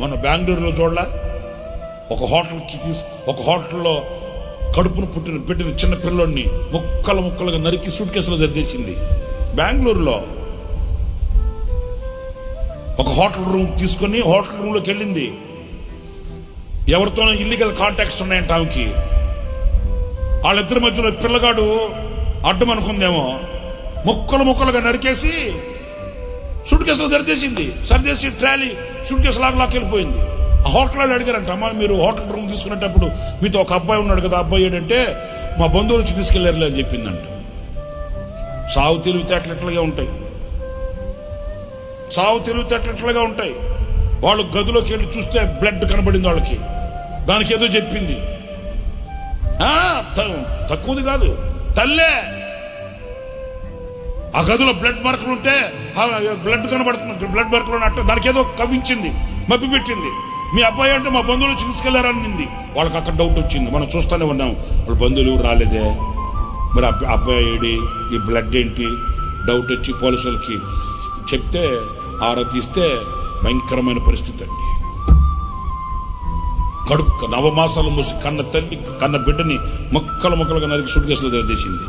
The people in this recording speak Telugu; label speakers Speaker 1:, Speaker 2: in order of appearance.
Speaker 1: మన బెంగళూరులో చూడలా? ఒక హోటల్కి తీసు ఒక హోటల్లో కడుపును పుట్టిన పెట్టిన చిన్న పిల్లోడిని ముక్కలు ముక్కలుగా నరికి సూట్ కేసులో సర్దేసింది. బెంగళూరులో ఒక హోటల్ రూమ్ తీసుకొని హోటల్ రూమ్లోకి వెళ్ళింది. ఎవరితోనో ఇల్లీగల్ కాంటాక్ట్స్ ఉన్నాయంట ఆమెకి. వాళ్ళిద్దరి మధ్యలో పిల్లగాడు అడ్డం అనుకుందేమో ముక్కలు ముక్కలుగా నరికేసి కేసులో సరిచేసింది. సరిచేసి trolley suitcase lock lock వెళ్ళిపోయింది ఆ హోటల్ వాళ్ళు అడిగారంట అమ్మా మీరు హోటల్ రూమ్ తీసుకునేటప్పుడు మీతో ఒక అబ్బాయి ఉన్నాడు కదా అబ్బాయి ఏంటంటే మా బంధువుల నుంచి తీసుకెళ్ళారులే అని చెప్పిందంట. సావు తెలివితేటలుగా ఉంటాయి. సావు తెలివితేటలుగా ఉంటాయి. వాళ్ళు గదిలోకి వెళ్ళి చూస్తే బ్లడ్ కనబడింది వాళ్ళకి. దానికి ఏదో చెప్పింది. ఆ, తక్కువది కాదు. తల్లే! ఆ గదిలో బ్లడ్ మార్కులు ఉంటే బ్లడ్ కనబడుతుంది. బ్లడ్ మార్కులు ఉన్నట్టు దానికి ఏదో కవించింది మబ్బి పెట్టింది. మీ అబ్బాయి అంటే మా బంధువులు చికిత్సకెళ్ళారనింది వాళ్ళకి అక్కడ డౌట్ వచ్చింది. మనం చూస్తూనే ఉన్నాం. వాళ్ళ బంధువులు రాలేదే? మరి అబ్బాయి ఏడి? ఈ బ్లడ్ ఏంటి? డౌట్ వచ్చి పోలీసులకి చెప్తే ఆరా తీస్తే భయంకరమైన పరిస్థితి అండి. కడుపు నవమాసాలు మూసి కన్న తల్లి కన్న బిడ్డని మొక్కలు మొక్కలుగా నరికి సుడికేసులో తెచ్చింది